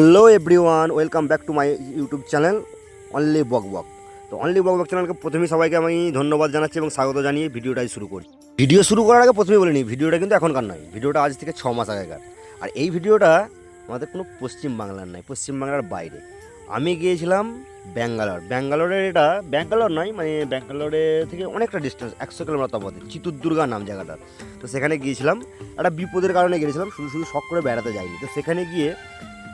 Hello everyone welcome back to my YouTube channel only বক বক তো অনলি বক বক চ্যানেলকে প্রথমেই সবাইকে আমি ধন্যবাদ জানাচ্ছি এবং স্বাগত জানিয়ে ভিডিওটাই শুরু করি। ভিডিও শুরু করার আগে প্রথমেই বলিনি ভিডিওটা কিন্তু এখনকার নয়, ভিডিওটা আজ থেকে ছ মাস আগেকার। আর এই ভিডিওটা আমাদের কোনো পশ্চিমবাংলার নয়, পশ্চিমবাংলার বাইরে। আমি গিয়েছিলাম ব্যাঙ্গালোর। ব্যাঙ্গালোরের এটা, ব্যাঙ্গালোর নয় মানে ব্যাঙ্গালোরে থেকে অনেকটা ডিস্টেন্স একশো কিলোমিটার তফাতে চিত্তুরদুর্গা নাম জায়গাটা। তো সেখানে গিয়েছিলাম, একটা বিপদের কারণে গিয়েছিলাম শুধু শুধু শখ করে বেড়াতে যাইনি। তো সেখানে গিয়ে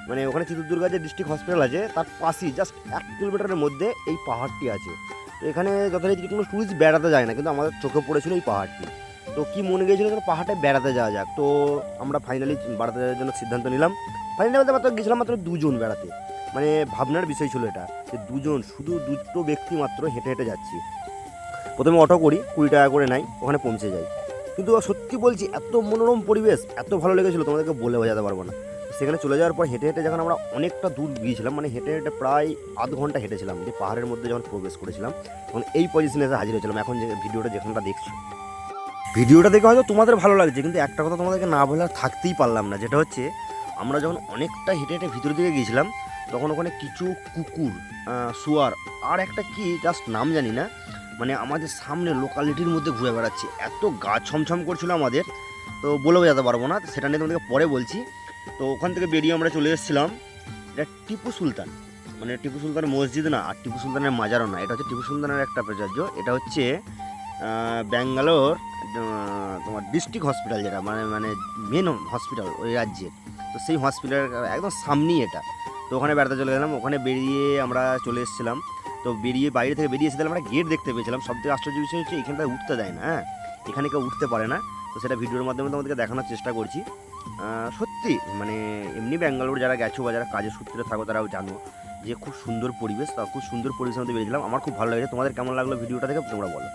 মানে ওখানে চিত্রদুর্গা যে ডিস্ট্রিক্ট হসপিটাল আছে, তার পাশেই জাস্ট এক কিলোমিটারের মধ্যে এই পাহাড়টি আছে। তো এখানে যথারীতি কোনো টুরিস্ট বেড়াতে যায় না, কিন্তু আমাদের চোখে পড়েছিল এই পাহাড়টি। তো কী মনে গিয়েছিল যেন পাহাড়ে বেড়াতে যাওয়া যাক? তো আমরা ফাইনালি বেড়াতে যাওয়ার জন্য সিদ্ধান্ত নিলাম। ফাইনালি বলতে মাত্র গেছিলাম মাত্র দুজন বেড়াতে। মানে ভাবনার বিষয় ছিল এটা, যে দুজন, শুধু দুটো ব্যক্তি মাত্র হেঁটে হেঁটে যাচ্ছি। প্রথমে অটো করি, কুড়ি টাকা করে নাই ওখানে পৌঁছে যাই। কিন্তু সত্যি বলছি, এত মনোরম পরিবেশ, এত ভালো লেগেছিলো, তোমাদেরকে বলে বোঝাতে পারব না। সেখানে চলে যাওয়ার পর হেঁটে হেঁটে যখন আমরা অনেকটা দূর গিয়েছিলাম মানে হেঁটে হেঁটে প্রায় আধ ঘণ্টা হেঁটেছিলাম, যে পাহাড়ের মধ্যে যখন প্রবেশ করেছিলাম, তখন এই পজিশনে এসে হাজির হয়েছিলাম। এখন যে ভিডিওটা যেখানটা দেখছ। ভিডিওটা দেখে হয়তো তোমাদের ভালো লাগছে, কিন্তু একটা কথা তোমাদেরকে না বলে থাকতেই পারলাম না, যেটা হচ্ছে আমরা যখন অনেকটা হেঁটে হেঁটে ভিতরের দিকে গিয়েছিলাম, তখন ওখানে কিছু কুকুর শুয়ার, আর একটা কি জাস্ট নাম জানি না মানে আমাদের সামনে লোকালিটির মধ্যে ঘুরে বেড়াচ্ছে। এত গা ছমছম করছিল আমাদের, তো বলে বোঝাতে পারব না, সেটা নিয়ে তোমাদেরকে পরে বলছি। তো ওখান থেকে বেরিয়ে আমরা চলে এসেছিলাম, এটা টিপু সুলতান মানে টিপু সুলতানের মসজিদ না, আর টিপু সুলতানের মাজারও না, এটা হচ্ছে টিপু সুলতানের একটা প্রাচার্য, এটা হচ্ছে ব্যাঙ্গালোর তোমার ডিস্ট্রিক্ট হসপিটাল যেটা মানে মানে মেন হসপিটাল ওই রাজ্যের। তো সেই হসপিটালের একদম সামনেই এটা। তো ওখানে বেড়াতে চলে গেলাম, ওখানে বেরিয়ে আমরা চলে এসেছিলাম। তো বেরিয়ে, বাইরে থেকে বেরিয়ে এসেছিলাম আমরা গেট দেখতে পেয়েছিলাম। সব থেকে আশ্চর্য বিষয় হচ্ছে এখানটায় উঠতে দেয় না হ্যাঁ? এখানে কেউ উঠতে পারে না। তো সেটা ভিডিওর মাধ্যমে তোমাদেরকে দেখানোর চেষ্টা করছি। সত্যি মানে এমনি ব্যাঙ্গালোর যারা গেছো বা যারা কাজের সূত্রে থাকো, তারাও জানো যে খুব সুন্দর পরিবেশ তা খুব সুন্দর পরিবেশের মধ্যে বেরিয়েছিলাম আমার খুব ভালো লেগেছে। তোমাদের কেমন লাগল ভিডিওটা দেখে তোমরা বলো।